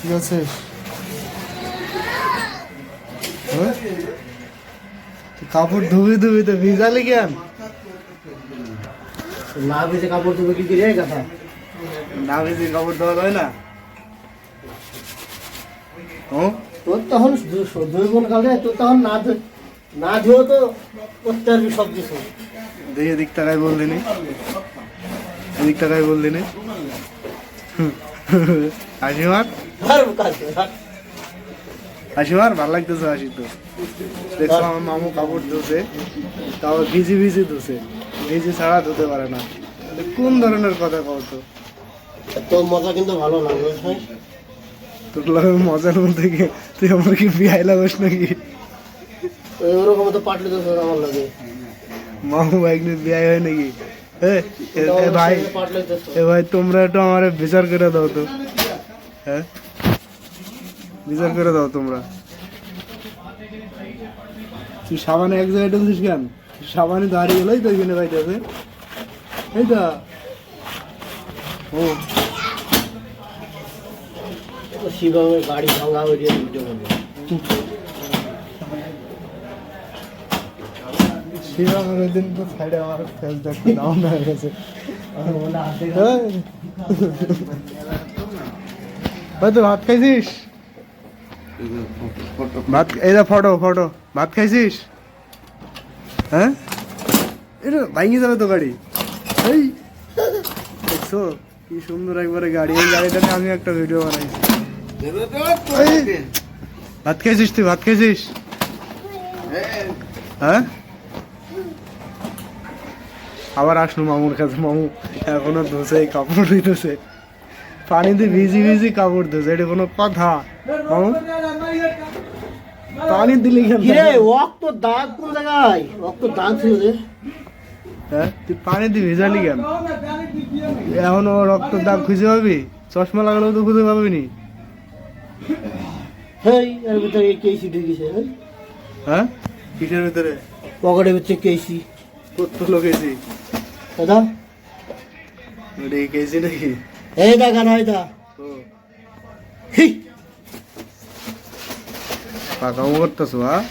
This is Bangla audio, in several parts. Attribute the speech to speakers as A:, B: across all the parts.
A: ঠিক আছে? কাপড় ধুবি ধুবি তো ভিজালি কেন?
B: না বেঁচে কাপড় তুমি কি করে কথা?
A: না ভিজে কাপড় ধোয়া হয় না।
B: তোর তখন দুই বোন কালে তোর তখন না ধু- না ধুয়েও তো করতে পারবি সব কিছু।
A: দেখি এদিক টাকায় বললি নি। এদিক টাকায় বললি নি। হাসি মার হাসি মার ভালো লাগতেছে হাসি তো। দেখছ আমার মামু কাপড় ধুছে তাও ভিজি ভিজি ধুছে। ভিজি ছাড়া ধুতে পারে না। কোন ধরনের কথা কও তো?
B: তোর মজা কিন্তু ভালো হ্যাঁ।
A: তোর লাগে মজার মধ্যে গিয়ে তুই আমার কি বিয়াই লাগাস নাকি?
B: ওরকম তো পাটলি তো আমার লাগে।
A: মামু বাইক নিয়ে বিয়াই হয় নাকি? এ ভাই এ ভাই তোমরা একটু আমার বিচার করে দাও তো। হ্যাঁ? বিচার করে দাও তোমরা। তুই সাবানে এক জায়গায় ঢুকছিস কেন? সাবানে দাঁড়িয়ে গেলেই তো এখানে বাইতেছে এই তো। ও।
B: শিবমের গাড়ি ভাঙা হয়ে গিয়ে ভিডিও করব
A: শিবা ওই দিন তো সাইডে আমার ফেস দেখতে ডাউন হয়ে গেছে। এই। ভাত খাইছিস? ভাত দা ফটো ফটো। ভাত খাইছিস? হ্যাঁ? এটা ভাঙি যাবে তো গাড়ি। এই। দেখছ, কি সুন্দর একবারে গাড়ি। এই গাড়িটা নিয়ে আমি একটা ভিডিও বানাইছি। ভাত খাইছিস তুই? ভাত খাইছিস হ্যাঁ? আবার আসলো মামুর কাছে। মামু এখনও ধুছে কাপড় ধুইতেছে। পানিতে ভিজি ভিজি কাপড় ধুছে এটা কোনো কথা। পানি দিলে
B: তো দাগ কোন জায়গায়? তো দাগ ছিল রে
A: হ্যাঁ? তুই পানিতে ভিজালি কেন? এখনও রক্ত দাগ খুঁজে পাবি? চশমা লাগালেও তো খুঁজে পাবি নি
B: হেই এর ভিতরে কেসি ঢুকিছে
A: হ্যাঁ? কিসের ভিতরে?
B: পকেটের ভিতরে কেসি।
A: কত
B: দাদা?
A: ওটা নাকি?
B: এই দেখা
A: পাকাও করতেছো হ্যাঁ?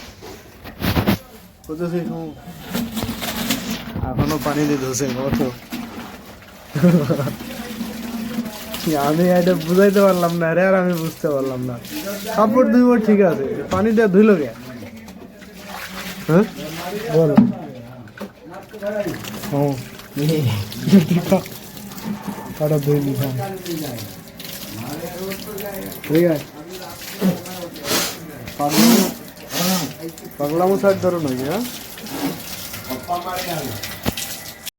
A: এখনও পানি দিয়ে ধুছে কত আমি এটা বুঝাইতে পারলাম না রে আর আমি বুঝতে পারলাম না। কাপড় ধুইব ঠিক আছে পানি দিয়ে ধুইল কে? হ্যাঁ? বল। ও। কাটা দুই হ্যাঁ ঠিক আছে। পাগলামো সাইড ধরো নাকি হ্যাঁ?